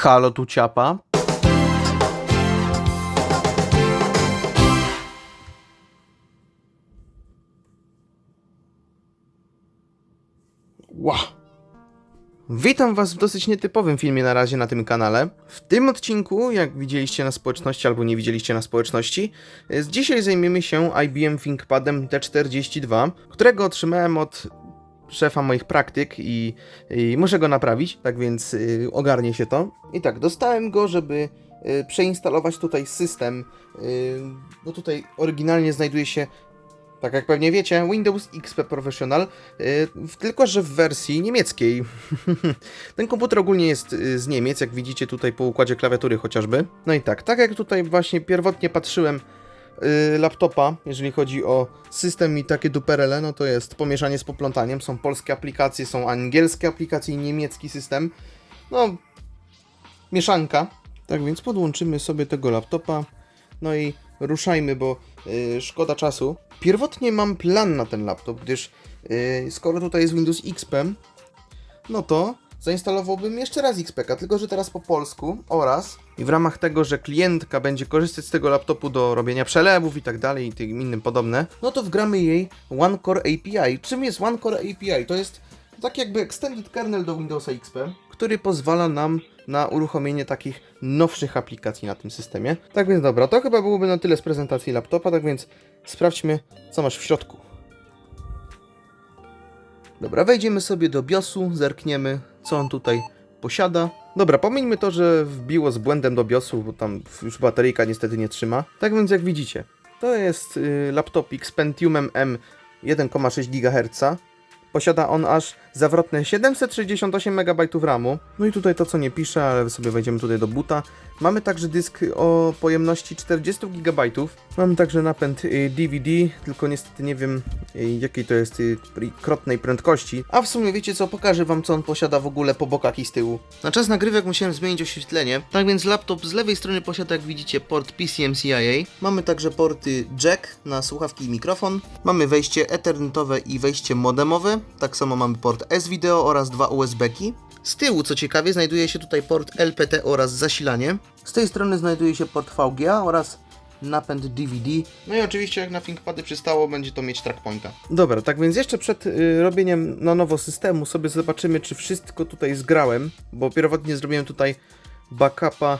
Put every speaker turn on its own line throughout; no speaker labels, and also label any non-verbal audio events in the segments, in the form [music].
Halo tu ciapa. Ła. Witam Was w dosyć nietypowym filmie na razie na tym kanale. W tym odcinku, jak widzieliście na społeczności albo nie widzieliście na społeczności, dzisiaj zajmiemy się IBM ThinkPadem T42, którego otrzymałem od szefa moich praktyk i, i muszę go naprawić, tak więc y, ogarnie się to. I tak, dostałem go, żeby y, przeinstalować tutaj system, y, bo tutaj oryginalnie znajduje się, tak jak pewnie wiecie, Windows XP Professional, y, tylko że w wersji niemieckiej. [laughs] Ten komputer ogólnie jest y, z Niemiec, jak widzicie tutaj po układzie klawiatury chociażby. No i tak, tak jak tutaj właśnie pierwotnie patrzyłem laptopa, jeżeli chodzi o system i takie duperele, no to jest pomieszanie z poplątaniem. Są polskie aplikacje, są angielskie aplikacje i niemiecki system. No, mieszanka. Tak więc podłączymy sobie tego laptopa. No i ruszajmy, bo y, szkoda czasu. Pierwotnie mam plan na ten laptop, gdyż y, skoro tutaj jest Windows XP, no to zainstalowałbym jeszcze raz XPK, tylko że teraz po polsku oraz i w ramach tego, że klientka będzie korzystać z tego laptopu do robienia przelewów i tak dalej i tym innym podobne, no to wgramy jej One Core API. Czym jest One Core API? To jest tak jakby extended kernel do Windowsa XP, który pozwala nam na uruchomienie takich nowszych aplikacji na tym systemie. Tak więc dobra, to chyba byłoby na tyle z prezentacji laptopa, tak więc sprawdźmy, co masz w środku. Dobra, wejdziemy sobie do BIOSu, zerkniemy, co on tutaj posiada. Dobra, pomijmy to, że wbiło z błędem do BIOSu, bo tam już bateryjka niestety nie trzyma. Tak więc jak widzicie, to jest y, laptopik z Pentiumem M 1,6 GHz. Posiada on aż zawrotne 768 MB RAMu. No i tutaj to co nie pisze, ale sobie wejdziemy tutaj do buta. Mamy także dysk o pojemności 40 GB. Mamy także napęd y, DVD, tylko niestety nie wiem y, jakiej to jest y, krotnej prędkości. A w sumie wiecie co, pokażę wam co on posiada w ogóle po bokach i z tyłu. Na czas nagrywek musiałem zmienić oświetlenie. Tak więc laptop z lewej strony posiada jak widzicie port PCMCIA. Mamy także porty jack na słuchawki i mikrofon. Mamy wejście ethernetowe i wejście modemowe. Tak samo mamy port S-Video oraz dwa USB-ki. Z tyłu, co ciekawie, znajduje się tutaj port LPT oraz zasilanie. Z tej strony znajduje się port VGA oraz napęd DVD. No i oczywiście, jak na ThinkPady przystało, będzie to mieć trackpointa. Dobra, tak więc jeszcze przed y, robieniem na nowo systemu sobie zobaczymy, czy wszystko tutaj zgrałem, bo pierwotnie zrobiłem tutaj backupa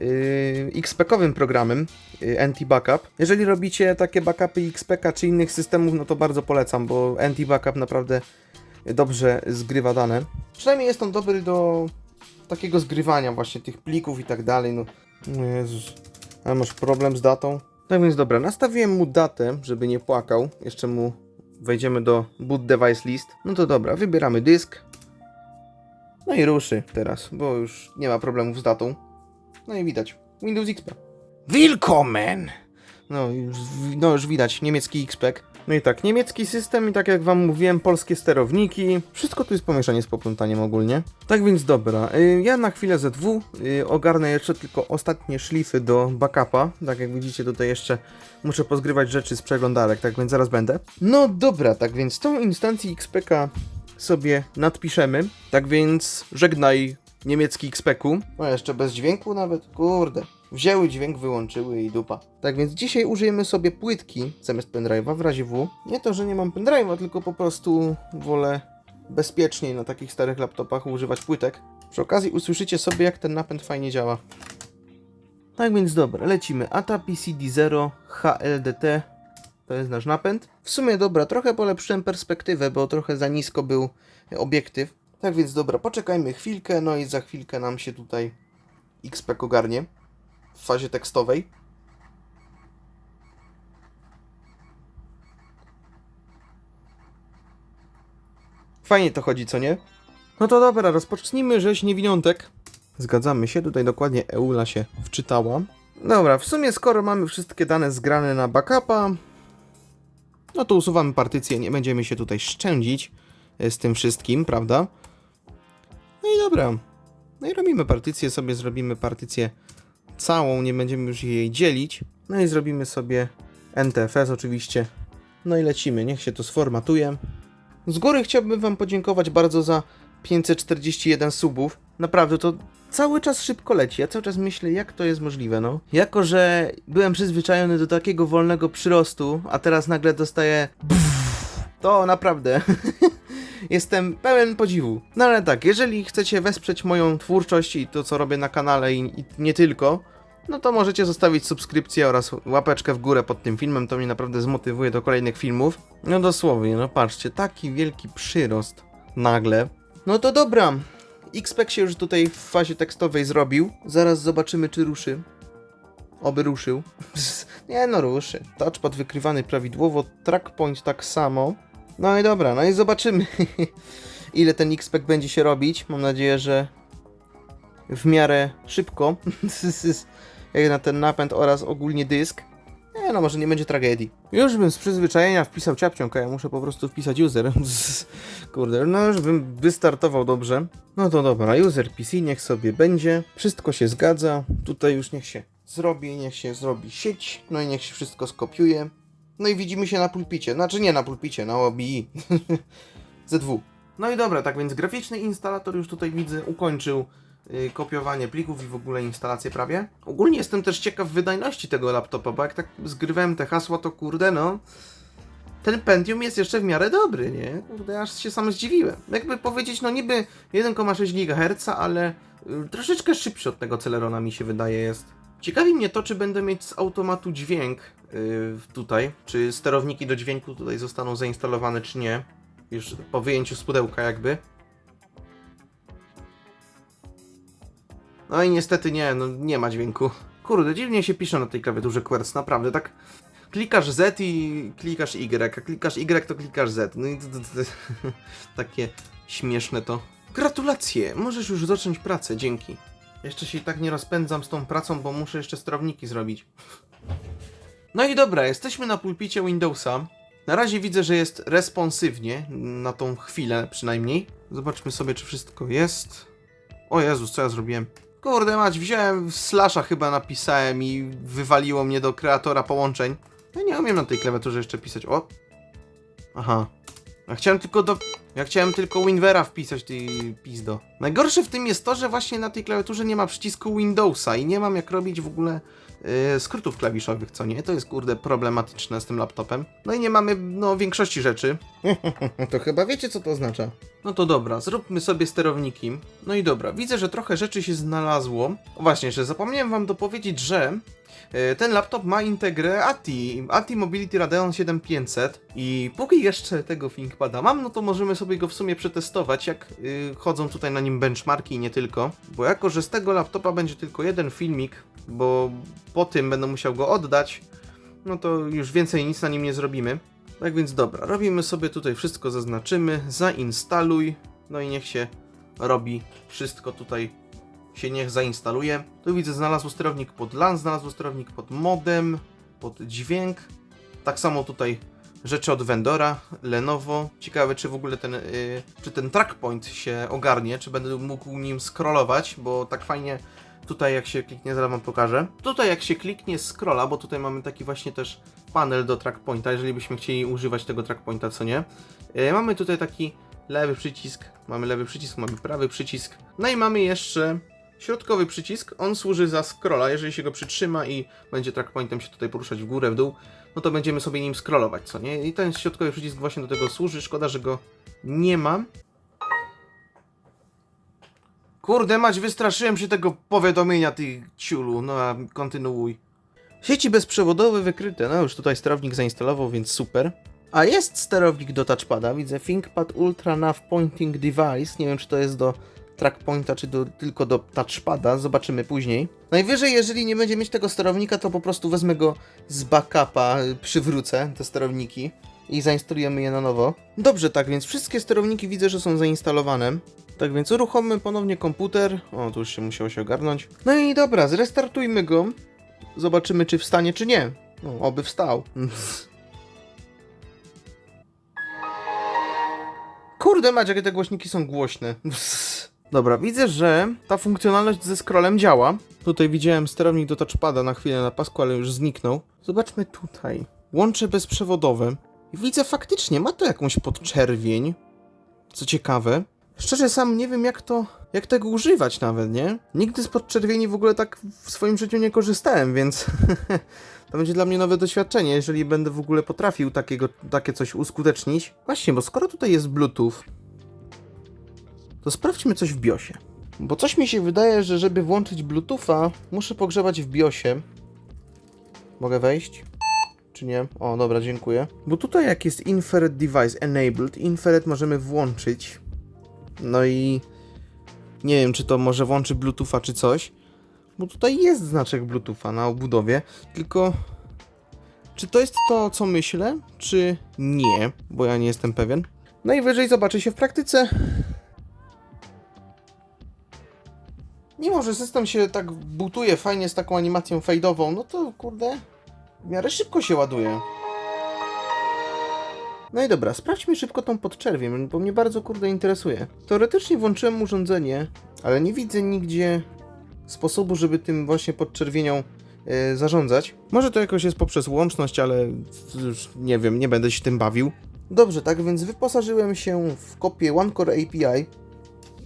yy, XPK-owym programem yy, anti-backup. Jeżeli robicie takie backupy XPK czy innych systemów, no to bardzo polecam, bo anti-backup naprawdę dobrze zgrywa dane. Przynajmniej jest on dobry do takiego zgrywania właśnie tych plików i tak dalej. No, no Jezus, ale masz problem z datą? Tak więc dobra, nastawiłem mu datę, żeby nie płakał. Jeszcze mu wejdziemy do boot device list. No to dobra, wybieramy dysk. No i ruszy teraz, bo już nie ma problemów z datą. No i widać, Windows XP. Willkommen! No już, no już widać, niemiecki XPEC. No i tak, niemiecki system i tak jak wam mówiłem, polskie sterowniki. Wszystko tu jest pomieszanie z poplątaniem ogólnie. Tak więc dobra, y, ja na chwilę ZW y, ogarnę jeszcze tylko ostatnie szlify do backupa. Tak jak widzicie tutaj jeszcze muszę pozgrywać rzeczy z przeglądarek, tak więc zaraz będę. No dobra, tak więc tą instancję XPK sobie nadpiszemy. Tak więc żegnaj niemiecki XPK-u. No jeszcze bez dźwięku nawet, kurde. Wzięły dźwięk, wyłączyły i dupa. Tak więc dzisiaj użyjemy sobie płytki zamiast pendrive'a w razie W. Nie to, że nie mam pendrive'a, tylko po prostu wolę bezpieczniej na takich starych laptopach używać płytek. Przy okazji usłyszycie sobie jak ten napęd fajnie działa. Tak więc dobra, lecimy. ATA PCD0 HLDT to jest nasz napęd. W sumie dobra, trochę polepszyłem perspektywę, bo trochę za nisko był obiektyw. Tak więc dobra, poczekajmy chwilkę, no i za chwilkę nam się tutaj XP ogarnie w fazie tekstowej. Fajnie to chodzi, co nie? No to dobra, rozpocznijmy rzeź niewiniątek. Zgadzamy się, tutaj dokładnie Eula się wczytała. Dobra, w sumie skoro mamy wszystkie dane zgrane na backupa, no to usuwamy partycję, nie będziemy się tutaj szczędzić e, z tym wszystkim, prawda? No i dobra. No i robimy partycję, sobie zrobimy partycję całą, nie będziemy już jej dzielić. No i zrobimy sobie NTFS oczywiście. No i lecimy, niech się to sformatuje. Z góry chciałbym Wam podziękować bardzo za 541 subów. Naprawdę to cały czas szybko leci. Ja cały czas myślę, jak to jest możliwe, no. Jako, że byłem przyzwyczajony do takiego wolnego przyrostu, a teraz nagle dostaję... To naprawdę... [laughs] Jestem pełen podziwu. No ale tak, jeżeli chcecie wesprzeć moją twórczość i to, co robię na kanale i, i nie tylko, no to możecie zostawić subskrypcję oraz łapeczkę w górę pod tym filmem, to mnie naprawdę zmotywuje do kolejnych filmów. No dosłownie, no patrzcie, taki wielki przyrost nagle. No to dobra, XPEC się już tutaj w fazie tekstowej zrobił. Zaraz zobaczymy, czy ruszy. Oby ruszył. [laughs] Nie no, ruszy. Touchpad wykrywany prawidłowo, trackpoint tak samo. No i dobra, no i zobaczymy, [laughs] ile ten XPEC będzie się robić. Mam nadzieję, że w miarę szybko. [laughs] Jak na ten napęd oraz ogólnie dysk. Nie no, może nie będzie tragedii. Już bym z przyzwyczajenia wpisał ciapciąg, ja muszę po prostu wpisać user. [laughs] Kurde, no już bym wystartował dobrze. No to dobra, user PC niech sobie będzie. Wszystko się zgadza. Tutaj już niech się zrobi, niech się zrobi sieć. No i niech się wszystko skopiuje. No i widzimy się na pulpicie. Znaczy nie na pulpicie, na OBI. [laughs] Z2. No i dobra, tak więc graficzny instalator już tutaj widzę ukończył y, kopiowanie plików i w ogóle instalację prawie. Ogólnie jestem też ciekaw wydajności tego laptopa, bo jak tak zgrywałem te hasła, to kurde no... Ten Pentium jest jeszcze w miarę dobry, nie? Kurde, aż się sam zdziwiłem. Jakby powiedzieć, no niby 1,6 GHz, ale y, troszeczkę szybszy od tego Celerona mi się wydaje jest. Ciekawi mnie to, czy będę mieć z automatu dźwięk y, tutaj, czy sterowniki do dźwięku tutaj zostaną zainstalowane, czy nie. Już po wyjęciu z pudełka jakby. No i niestety nie, no nie ma dźwięku. Kurde, dziwnie się pisze na tej klawiaturze Querc, naprawdę, tak klikasz Z i klikasz Y, a klikasz Y to klikasz Z. No i [laughs] takie śmieszne to. Gratulacje, możesz już zacząć pracę, dzięki. Jeszcze się i tak nie rozpędzam z tą pracą, bo muszę jeszcze sterowniki zrobić. No i dobra, jesteśmy na pulpicie Windowsa. Na razie widzę, że jest responsywnie, na tą chwilę przynajmniej. Zobaczmy sobie, czy wszystko jest. O Jezus, co ja zrobiłem? Kurde mać, wziąłem slasha chyba napisałem i wywaliło mnie do kreatora połączeń. Ja nie umiem na tej klawiaturze jeszcze pisać. O! Aha. Ja chciałem tylko do... Ja chciałem tylko Winvera wpisać, ty pizdo. Najgorsze w tym jest to, że właśnie na tej klawiaturze nie ma przycisku Windowsa i nie mam jak robić w ogóle yy, skrótów klawiszowych, co nie? To jest kurde problematyczne z tym laptopem. No i nie mamy, no, większości rzeczy. [laughs] to chyba wiecie, co to oznacza. No to dobra, zróbmy sobie sterowniki. No i dobra, widzę, że trochę rzeczy się znalazło. O właśnie, że zapomniałem wam dopowiedzieć, że ten laptop ma integrę ATI, ATI Mobility Radeon 7500 i póki jeszcze tego ThinkPada mam, no to możemy sobie go w sumie przetestować, jak y, chodzą tutaj na nim benchmarki i nie tylko. Bo jako, że z tego laptopa będzie tylko jeden filmik, bo po tym będę musiał go oddać, no to już więcej nic na nim nie zrobimy. Tak więc dobra, robimy sobie tutaj wszystko, zaznaczymy, zainstaluj, no i niech się robi wszystko tutaj się niech zainstaluje. Tu widzę, znalazł sterownik pod LAN, znalazł sterownik pod modem, pod dźwięk. Tak samo tutaj rzeczy od vendora, Lenovo. Ciekawe, czy w ogóle ten, yy, czy ten trackpoint się ogarnie, czy będę mógł nim scrollować, bo tak fajnie tutaj jak się kliknie, zaraz wam pokażę. Tutaj jak się kliknie scrolla, bo tutaj mamy taki właśnie też panel do trackpointa, jeżeli byśmy chcieli używać tego trackpointa, co nie. Yy, mamy tutaj taki lewy przycisk, mamy lewy przycisk, mamy prawy przycisk. No i mamy jeszcze środkowy przycisk, on służy za scrolla, jeżeli się go przytrzyma i będzie trackpointem się tutaj poruszać w górę, w dół, no to będziemy sobie nim scrollować, co nie? I ten środkowy przycisk właśnie do tego służy, szkoda, że go nie mam. Kurde mać, wystraszyłem się tego powiadomienia, ty ciulu, no a kontynuuj. Sieci bezprzewodowe wykryte, no już tutaj sterownik zainstalował, więc super. A jest sterownik do touchpada, widzę ThinkPad Ultra Nav Pointing Device, nie wiem czy to jest do trackpointa, czy do, tylko do touchpada, zobaczymy później. Najwyżej, jeżeli nie będzie mieć tego sterownika, to po prostu wezmę go z backupa, przywrócę te sterowniki i zainstalujemy je na nowo. Dobrze, tak więc wszystkie sterowniki widzę, że są zainstalowane. Tak więc uruchommy ponownie komputer. O, tu już się musiało się ogarnąć. No i dobra, zrestartujmy go. Zobaczymy, czy wstanie, czy nie. No, oby wstał. [laughs] Kurde, mać, jakie te głośniki są głośne. [laughs] Dobra, widzę, że ta funkcjonalność ze scrollem działa. Tutaj widziałem sterownik do touchpada na chwilę na pasku, ale już zniknął. Zobaczmy tutaj. Łącze bezprzewodowe. I widzę faktycznie, ma to jakąś podczerwień. Co ciekawe. Szczerze sam nie wiem jak to, jak tego używać nawet, nie? Nigdy z podczerwieni w ogóle tak w swoim życiu nie korzystałem, więc [laughs] to będzie dla mnie nowe doświadczenie, jeżeli będę w ogóle potrafił takiego, takie coś uskutecznić. Właśnie, bo skoro tutaj jest Bluetooth, to sprawdźmy coś w BIOSie. Bo coś mi się wydaje, że żeby włączyć Bluetootha, muszę pogrzebać w BIOSie. Mogę wejść? Czy nie? O, dobra, dziękuję. Bo tutaj jak jest Infrared Device Enabled, Infrared możemy włączyć. No i nie wiem, czy to może włączy Bluetootha czy coś. Bo tutaj jest znaczek Bluetootha na obudowie, tylko czy to jest to, co myślę, czy nie, bo ja nie jestem pewien. Najwyżej zobaczy się w praktyce. Mimo, że system się tak butuje fajnie z taką animacją fade'ową, no to kurde, w miarę szybko się ładuje. No i dobra, sprawdźmy szybko tą podczerwień, bo mnie bardzo kurde interesuje. Teoretycznie włączyłem urządzenie, ale nie widzę nigdzie sposobu, żeby tym właśnie podczerwienią e, zarządzać. Może to jakoś jest poprzez łączność, ale już nie wiem, nie będę się tym bawił. Dobrze, tak więc wyposażyłem się w kopię OneCore API.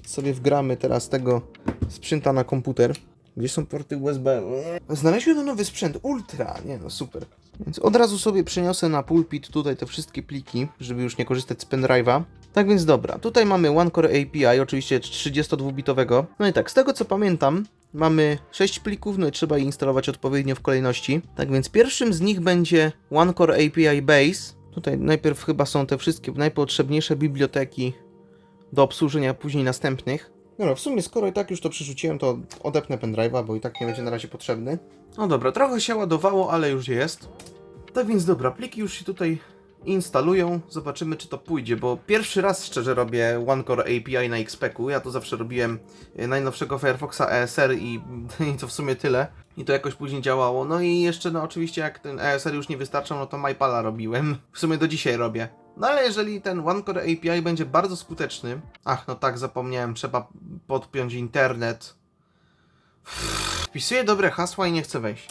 Sobie wgramy teraz tego sprzęta na komputer. Gdzie są porty USB? Znaleźłem nowy sprzęt, Ultra! Nie no, super. Więc od razu sobie przeniosę na pulpit tutaj te wszystkie pliki, żeby już nie korzystać z pendrive'a. Tak więc dobra, tutaj mamy OneCore API, oczywiście 32-bitowego. No i tak, z tego co pamiętam, mamy 6 plików, no i trzeba je instalować odpowiednio w kolejności. Tak więc pierwszym z nich będzie OneCore API Base. Tutaj najpierw chyba są te wszystkie najpotrzebniejsze biblioteki do obsłużenia później następnych. Dobra, w sumie skoro i tak już to przerzuciłem, to odepnę pendrive'a, bo i tak nie będzie na razie potrzebny. No dobra, trochę się ładowało, ale już jest. Tak więc dobra, pliki już się tutaj instalują. Zobaczymy, czy to pójdzie, bo pierwszy raz szczerze robię OneCore API na XPEC-u. Ja to zawsze robiłem e, najnowszego Firefoxa ESR i, [laughs] i to w sumie tyle. I to jakoś później działało. No i jeszcze, no oczywiście, jak ten ESR już nie wystarczał, no to MyPala robiłem. W sumie do dzisiaj robię. No ale jeżeli ten OneCore API będzie bardzo skuteczny. Ach, no tak, zapomniałem, trzeba podpiąć internet. Wpisuję dobre hasła i nie chcę wejść.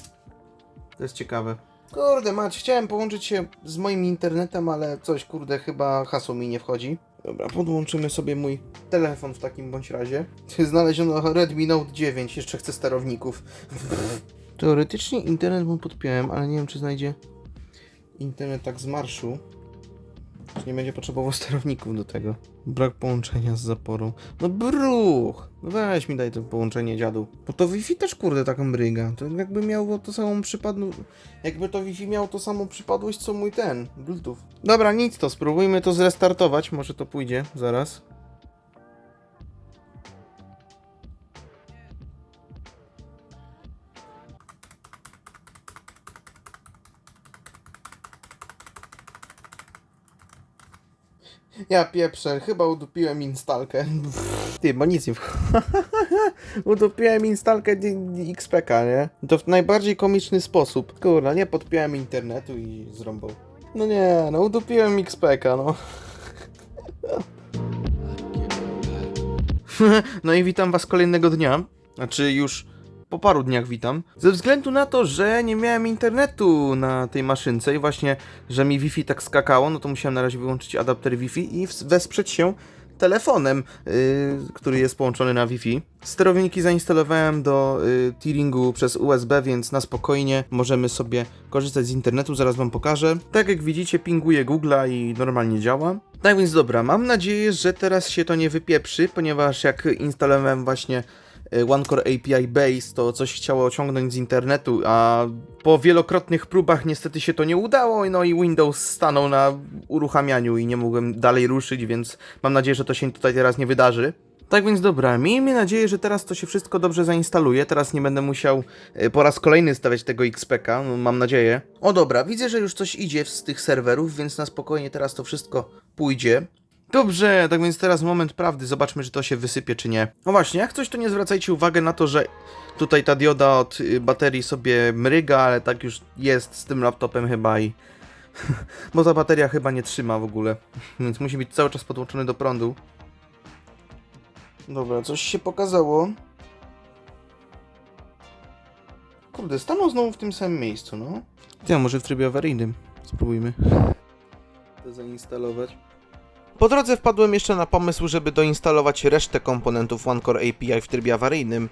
To jest ciekawe. Kurde, mać, chciałem połączyć się z moim internetem, ale coś, kurde, chyba hasło mi nie wchodzi. Dobra, podłączymy sobie mój telefon w takim bądź razie. [laughs] Znaleziono Redmi Note 9, jeszcze chcę sterowników. Teoretycznie internet mu podpiąłem, ale nie wiem, czy znajdzie internet tak z marszu. Czy nie będzie potrzebował sterowników do tego. Brak połączenia z zaporą. No bruch! No weź mi daj to połączenie dziadu. Bo to Wi-Fi też kurde taką mryga. To jakby miało to samą przypadną... Jakby to Wi-Fi to samą przypadłość co mój ten, Bluetooth. Dobra, nic to, spróbujmy to zrestartować. Może to pójdzie zaraz. Ja pieprzę, chyba udupiłem instalkę. [laughs] Ty, bo nic nie [laughs] udupiłem instalkę XPK, nie? To w najbardziej komiczny sposób. Kurna, nie podpiąłem internetu i zrąbał. No nie, no udupiłem XPK, no. [laughs] no i witam was kolejnego dnia. Znaczy już po paru dniach witam. Ze względu na to, że nie miałem internetu na tej maszynce i właśnie, że mi Wi-Fi tak skakało, no to musiałem na razie wyłączyć adapter Wi-Fi i wesprzeć się telefonem, yy, który jest połączony na Wi-Fi. Sterowniki zainstalowałem do yy, przez USB, więc na spokojnie możemy sobie korzystać z internetu, zaraz wam pokażę. Tak jak widzicie, pinguje Google'a i normalnie działa. Tak więc dobra, mam nadzieję, że teraz się to nie wypieprzy, ponieważ jak instalowałem właśnie OneCore API Base, to coś chciało ociągnąć z internetu, a po wielokrotnych próbach niestety się to nie udało, no i Windows stanął na uruchamianiu i nie mogłem dalej ruszyć, więc mam nadzieję, że to się tutaj teraz nie wydarzy. Tak więc dobra, miejmy nadzieję, że teraz to się wszystko dobrze zainstaluje, teraz nie będę musiał y, po raz kolejny stawiać tego XPK, mam nadzieję. O dobra, widzę, że już coś idzie z tych serwerów, więc na spokojnie teraz to wszystko pójdzie. Dobrze, tak więc teraz moment prawdy, zobaczmy, czy to się wysypie, czy nie. No właśnie, jak coś, to nie zwracajcie uwagi na to, że tutaj ta dioda od y, baterii sobie mryga, ale tak już jest z tym laptopem chyba i... [laughs] Bo ta bateria chyba nie trzyma w ogóle, [laughs] więc musi być cały czas podłączony do prądu. Dobra, coś się pokazało. Kurde, stanął znowu w tym samym miejscu, no. Ja może w trybie awaryjnym. Spróbujmy. [laughs] To zainstalować. Po drodze wpadłem jeszcze na pomysł, żeby doinstalować resztę komponentów OneCore API w trybie awaryjnym.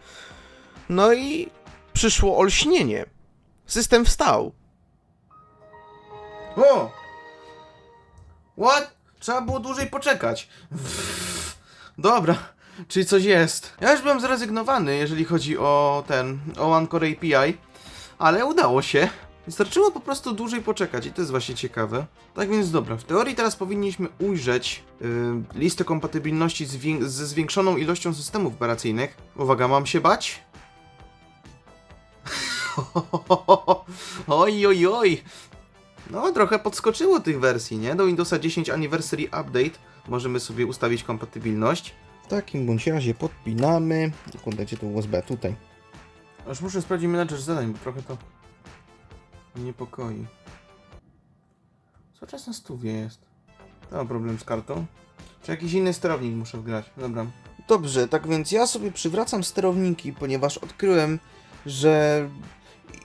No i przyszło olśnienie. System wstał. O! What? Trzeba było dłużej poczekać. [laughs] Dobra, czyli coś jest. Ja już byłem zrezygnowany, jeżeli chodzi o ten, o OneCore API, ale udało się. Wystarczyło po prostu dłużej poczekać i to jest właśnie ciekawe. Tak więc dobra, w teorii teraz powinniśmy ujrzeć yy, listę kompatybilności ze zwiększoną ilością systemów operacyjnych. Uwaga, mam się bać? [laughs] oj, oj, oj. No, trochę podskoczyło tych wersji, nie? Do Windowsa 10 Anniversary Update możemy sobie ustawić kompatybilność. W takim bądź razie podpinamy. Kurde, gdzie to USB? Tutaj. Aż muszę sprawdzić menadżer zadań, bo trochę to niepokoi. Co czas na stówie jest? To mam problem z kartą. Czy jakiś inny sterownik muszę wgrać? Dobra. Dobrze, tak więc ja sobie przywracam sterowniki, ponieważ odkryłem, że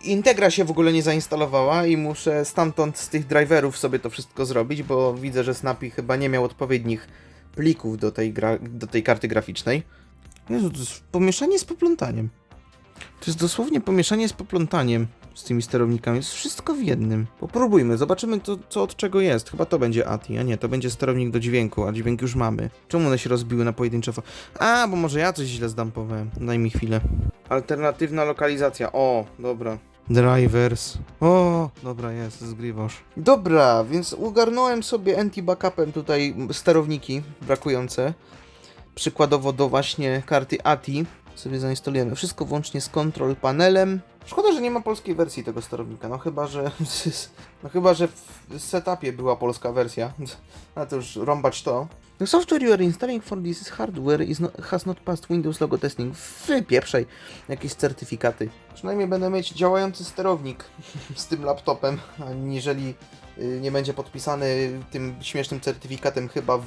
Integra się w ogóle nie zainstalowała i muszę stamtąd z tych driverów sobie to wszystko zrobić, bo widzę, że Snappy chyba nie miał odpowiednich plików do tej, do tej karty graficznej. Jezu, to jest pomieszanie z poplątaniem. To jest dosłownie pomieszanie z poplątaniem z tymi sterownikami. jest wszystko w jednym. Popróbujmy, zobaczymy to, co od czego jest. Chyba to będzie ATI, a nie, to będzie sterownik do dźwięku, a dźwięk już mamy. Czemu one się rozbiły na pojedyncze fo- A, bo może ja coś źle zdampowałem. Daj mi chwilę. Alternatywna lokalizacja. O, dobra. Drivers. O, dobra, jest, zgrywasz. Dobra, więc ogarnąłem sobie anti-backupem tutaj sterowniki brakujące. Przykładowo do właśnie karty ATI sobie zainstalujemy. Wszystko włącznie z control panelem. Szkoda, że nie ma polskiej wersji tego sterownika. No chyba, że. [laughs] No chyba, że w setupie była polska wersja. A to już rąbać to. The software you are installing for this hardware is not, has not passed Windows logo testing. Wypieprzaj jakieś certyfikaty. Przynajmniej będę mieć działający sterownik [laughs] z tym laptopem, aniżeli y, nie będzie podpisany tym śmiesznym certyfikatem chyba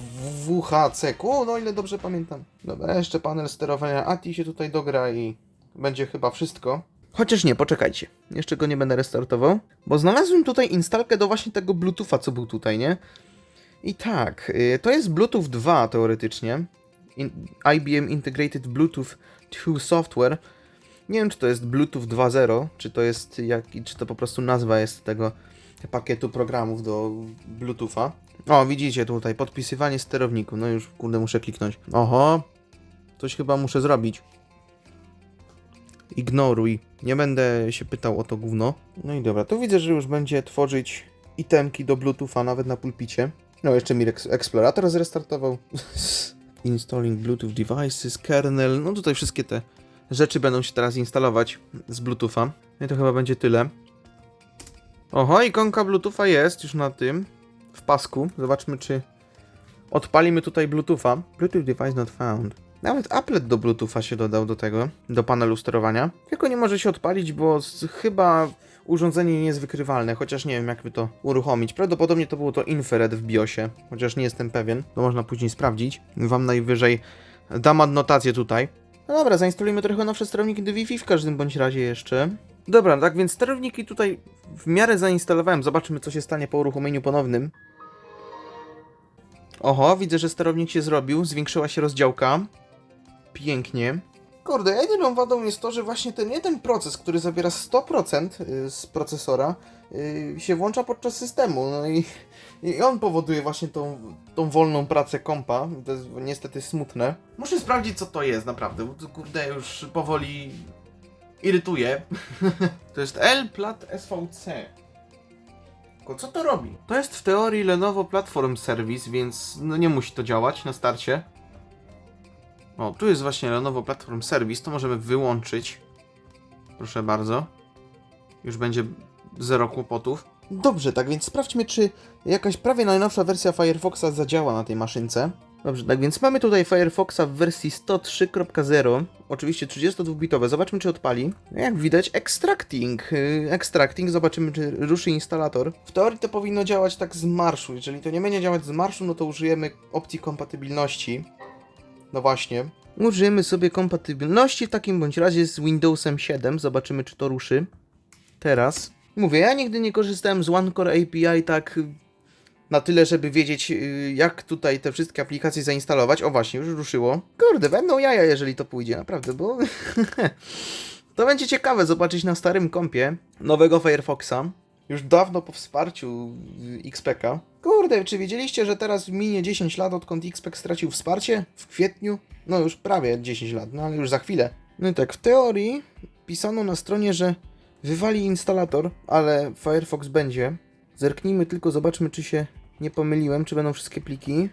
WHCQ, no ile dobrze pamiętam. Dobra, jeszcze panel sterowania ATI się tutaj dogra i będzie chyba wszystko. Chociaż nie, poczekajcie. Jeszcze go nie będę restartował, bo znalazłem tutaj instalkę do właśnie tego Bluetootha, co był tutaj, nie? I tak, y, to jest Bluetooth 2 teoretycznie. In, IBM Integrated Bluetooth 2 Software. Nie wiem, czy to jest Bluetooth 2.0, czy to jest jak, czy to po prostu nazwa jest tego pakietu programów do Bluetootha. O, widzicie tutaj, podpisywanie sterowników. No już, kurde, muszę kliknąć. Oho, coś chyba muszę zrobić. Ignoruj. Nie będę się pytał o to gówno. No i dobra, tu widzę, że już będzie tworzyć itemki do Bluetootha nawet na pulpicie. No, jeszcze mi Explorator zrestartował. [laughs] Installing Bluetooth devices, kernel. No tutaj wszystkie te rzeczy będą się teraz instalować z Bluetootha. No i to chyba będzie tyle. Oho, ikonka Bluetootha jest już na tym, w pasku. Zobaczmy, czy odpalimy tutaj Bluetootha. Bluetooth device not found. Nawet applet do Bluetootha się dodał do tego, do panelu sterowania. Tylko nie może się odpalić, bo chyba urządzenie nie jest wykrywalne, chociaż nie wiem jakby to uruchomić. Prawdopodobnie to było to infrared w BIOSie, chociaż nie jestem pewien. To można później sprawdzić. Wam najwyżej dam adnotację tutaj. No dobra, zainstalujmy trochę nowsze sterowniki do Wi-Fi w każdym bądź razie jeszcze. Dobra, tak więc sterowniki tutaj w miarę zainstalowałem. Zobaczymy co się stanie po uruchomieniu ponownym. Oho, widzę, że sterownik się zrobił, zwiększyła się rozdziałka. Pięknie. Kurde, jedyną wadą jest to, że właśnie ten jeden proces, który zabiera 100% y, z procesora, y, się włącza podczas systemu. No i, i on powoduje właśnie tą, tą wolną pracę kompa. To jest niestety smutne. Muszę sprawdzić, co to jest, naprawdę, bo to kurde już powoli irytuje. [laughs] to jest L-Plat SVC. Tylko co to robi? To jest w teorii Lenovo Platform Service, więc no nie musi to działać na starcie. O, tu jest właśnie Lenovo Platform Service, to możemy wyłączyć. Proszę bardzo. Już będzie zero kłopotów. Dobrze, tak więc sprawdźmy, czy jakaś prawie najnowsza wersja Firefoxa zadziała na tej maszynce. Dobrze, tak więc mamy tutaj Firefoxa w wersji 103.0, oczywiście 32-bitowe. Zobaczmy, czy odpali. Jak widać, extracting. Yy, Extracting, zobaczymy, czy ruszy instalator. W teorii to powinno działać tak z marszu. Jeżeli to nie będzie działać z marszu, no to użyjemy opcji kompatybilności. No właśnie. Użyjemy sobie kompatybilności w takim bądź razie z Windowsem 7. Zobaczymy, czy to ruszy. Teraz. Mówię, ja nigdy nie korzystałem z OneCore API tak na tyle, żeby wiedzieć, yy, jak tutaj te wszystkie aplikacje zainstalować. O właśnie, już ruszyło. Kurde, będą jaja, jeżeli to pójdzie, naprawdę, bo... [laughs] to będzie ciekawe zobaczyć na starym kompie nowego Firefoxa. Już dawno po wsparciu XPK. Kurde, czy wiedzieliście, że teraz minie 10 lat, odkąd XPK stracił wsparcie? W kwietniu? No już prawie 10 lat, no ale już za chwilę. No i tak, w teorii pisano na stronie, że wywali instalator, ale Firefox będzie. Zerknijmy tylko, zobaczmy, czy się nie pomyliłem, czy będą wszystkie pliki.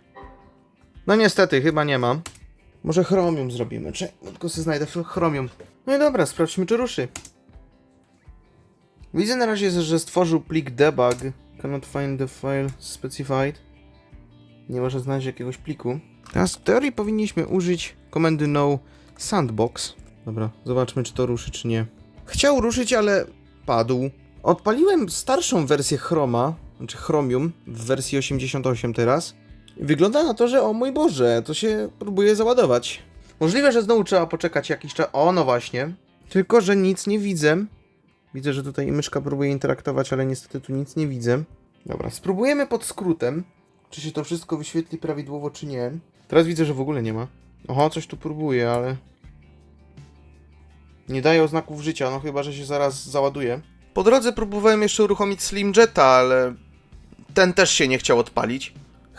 No niestety, chyba nie ma. Może Chromium zrobimy, czy... Tylko sobie znajdę Chromium. No i dobra, sprawdźmy, czy ruszy. Widzę na razie, że stworzył plik debug. Cannot find the file specified. Nie może znaleźć jakiegoś pliku. Teraz w teorii powinniśmy użyć komendy no sandbox. Dobra, zobaczmy czy to ruszy czy nie. Chciał ruszyć, ale padł. Odpaliłem starszą wersję Chroma, znaczy Chromium w wersji 88 teraz. Wygląda na to, że o mój Boże, to się próbuje załadować. Możliwe, że znowu trzeba poczekać jakiś czas. O, no właśnie. Tylko, że nic nie widzę. Widzę, że tutaj myszka próbuje interaktować, ale niestety tu nic nie widzę. Dobra, spróbujemy pod skrótem, czy się to wszystko wyświetli prawidłowo, czy nie. Teraz widzę, że w ogóle nie ma. Oho, coś tu próbuje, ale... Nie daje oznaków życia, no chyba, że się zaraz załaduje. Po drodze próbowałem jeszcze uruchomić Slim Jetta, ale... Ten też się nie chciał odpalić.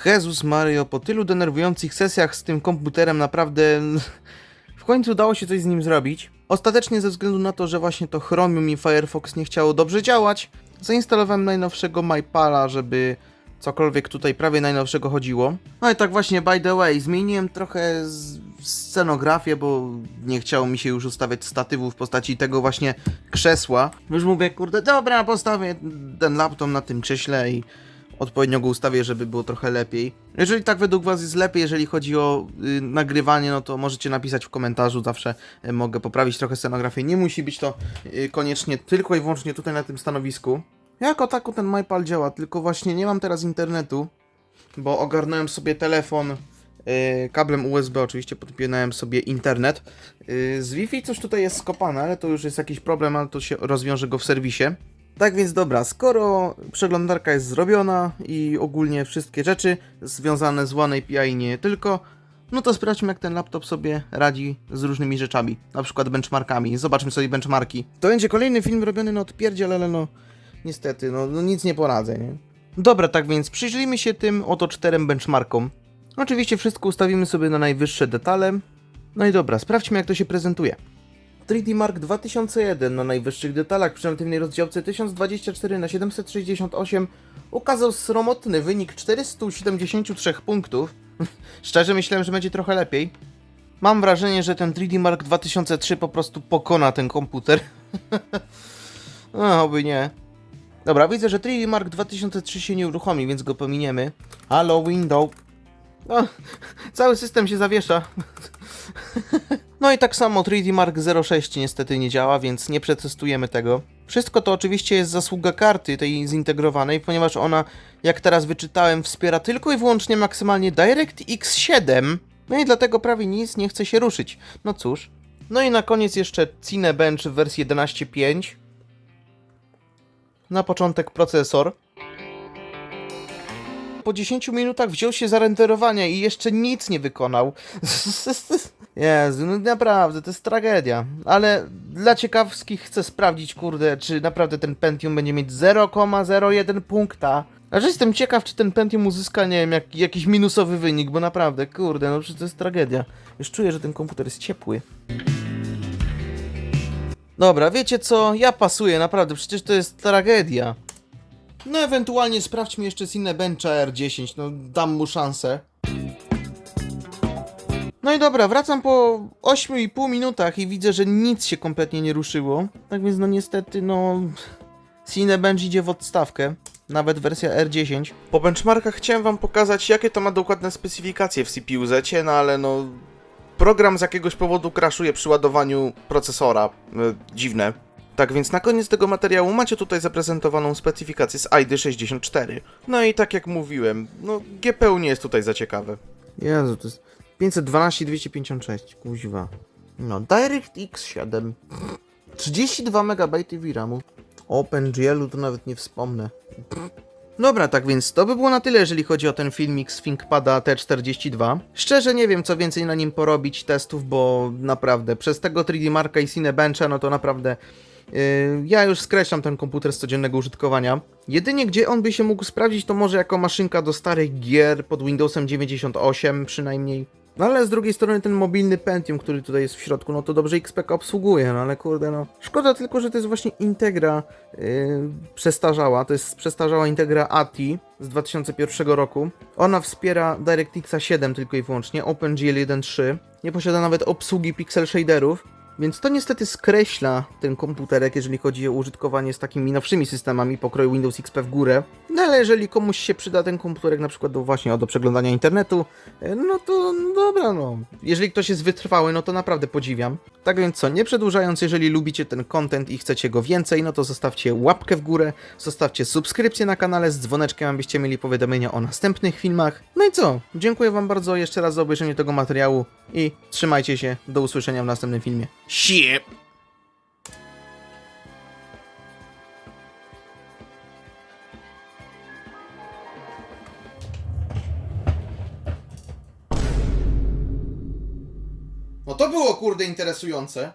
Jezus Mario, po tylu denerwujących sesjach z tym komputerem naprawdę... [laughs] W końcu udało się coś z nim zrobić. Ostatecznie ze względu na to, że właśnie to Chromium i Firefox nie chciało dobrze działać, zainstalowałem najnowszego MyPala, żeby cokolwiek tutaj prawie najnowszego chodziło. No i tak właśnie, by the way, zmieniłem trochę scenografię, bo nie chciało mi się już ustawiać statywu w postaci tego właśnie krzesła. Już mówię, kurde, dobra, postawię ten laptop na tym krześle i odpowiednio go ustawię, żeby było trochę lepiej. Jeżeli tak według Was jest lepiej, jeżeli chodzi o y, nagrywanie, no to możecie napisać w komentarzu, zawsze y, mogę poprawić trochę scenografię. Nie musi być to y, koniecznie tylko i wyłącznie tutaj na tym stanowisku. Jako tako ten MyPal działa, tylko właśnie nie mam teraz internetu, bo ogarnąłem sobie telefon y, kablem USB, oczywiście podpinałem sobie internet. Y, z Wi-Fi coś tutaj jest skopane, ale to już jest jakiś problem, ale to się rozwiąże go w serwisie. Tak więc dobra, skoro przeglądarka jest zrobiona i ogólnie wszystkie rzeczy związane z One API nie tylko, no to sprawdźmy jak ten laptop sobie radzi z różnymi rzeczami, na przykład benchmarkami. Zobaczmy sobie benchmarki. To będzie kolejny film robiony na odpierdziel, ale no niestety, no, no nic nie poradzę, nie? Dobra, tak więc przyjrzyjmy się tym oto czterem benchmarkom. Oczywiście wszystko ustawimy sobie na najwyższe detale. No i dobra, sprawdźmy jak to się prezentuje. 3D Mark 2001 na najwyższych detalach przy relatywnej rozdziałce 1024 na 768 ukazał sromotny wynik 473 punktów. [laughs] Szczerze myślałem, że będzie trochę lepiej. Mam wrażenie, że ten 3D Mark 2003 po prostu pokona ten komputer. [laughs] no, oby nie. Dobra, widzę, że 3D Mark 2003 się nie uruchomi, więc go pominiemy. Halo, window. O, cały system się zawiesza. No i tak samo 3D Mark 06 niestety nie działa, więc nie przetestujemy tego. Wszystko to oczywiście jest zasługa karty tej zintegrowanej, ponieważ ona, jak teraz wyczytałem, wspiera tylko i wyłącznie maksymalnie DirectX 7. No i dlatego prawie nic nie chce się ruszyć. No cóż. No i na koniec jeszcze Cinebench w wersji 11.5. Na początek procesor. Po 10 minutach wziął się za renderowanie i jeszcze nic nie wykonał. [laughs] Jezu, no naprawdę, to jest tragedia. Ale dla ciekawskich chcę sprawdzić, kurde, czy naprawdę ten Pentium będzie mieć 0,01 punkta. Aż jestem ciekaw, czy ten Pentium uzyska, nie wiem, jak, jakiś minusowy wynik, bo naprawdę, kurde, no przecież to jest tragedia. Już czuję, że ten komputer jest ciepły. Dobra, wiecie co? Ja pasuję, naprawdę, przecież to jest tragedia. No ewentualnie sprawdźmy jeszcze Cinebencha R10, no dam mu szansę. No i dobra, wracam po 8,5 minutach i widzę, że nic się kompletnie nie ruszyło. Tak więc no niestety, no... Cinebench idzie w odstawkę. Nawet wersja R10. Po benchmarkach chciałem wam pokazać, jakie to ma dokładne specyfikacje w CPU-zecie, no ale no... Program z jakiegoś powodu crashuje przy ładowaniu procesora. E, dziwne. Tak więc na koniec tego materiału macie tutaj zaprezentowaną specyfikację z ID64. No i tak jak mówiłem, no GPU nie jest tutaj za ciekawe. Jezu, to jest 512 256, kuźwa. No, DirectX 7. 32 MB VRAMu. OpenGL-u to nawet nie wspomnę. Dobra, tak więc to by było na tyle, jeżeli chodzi o ten filmik z ThinkPada T42. Szczerze nie wiem, co więcej na nim porobić testów, bo naprawdę przez tego 3D Marka i Cinebencha, no to naprawdę ja już skreślam ten komputer z codziennego użytkowania. Jedynie gdzie on by się mógł sprawdzić, to może jako maszynka do starych gier pod Windowsem 98 przynajmniej. No ale z drugiej strony ten mobilny Pentium, który tutaj jest w środku, no to dobrze XPK obsługuje, no ale kurde no. Szkoda tylko, że to jest właśnie Integra yy, przestarzała, to jest przestarzała Integra ATI z 2001 roku. Ona wspiera DirectXa 7 tylko i wyłącznie, OpenGL 1.3, nie posiada nawet obsługi pixel shaderów, więc to niestety skreśla ten komputerek, jeżeli chodzi o użytkowanie z takimi nowszymi systemami pokroju Windows XP w górę. No ale jeżeli komuś się przyda ten komputerek na przykład do właśnie do przeglądania internetu, e, no to dobra no. Jeżeli ktoś jest wytrwały, no to naprawdę podziwiam. Tak więc co, nie przedłużając, jeżeli lubicie ten content i chcecie go więcej, no to zostawcie łapkę w górę, zostawcie subskrypcję na kanale z dzwoneczkiem, abyście mieli powiadomienia o następnych filmach. No i co? Dziękuję wam bardzo jeszcze raz za obejrzenie tego materiału i trzymajcie się, do usłyszenia w następnym filmie. Sie! No to było kurde interesujące.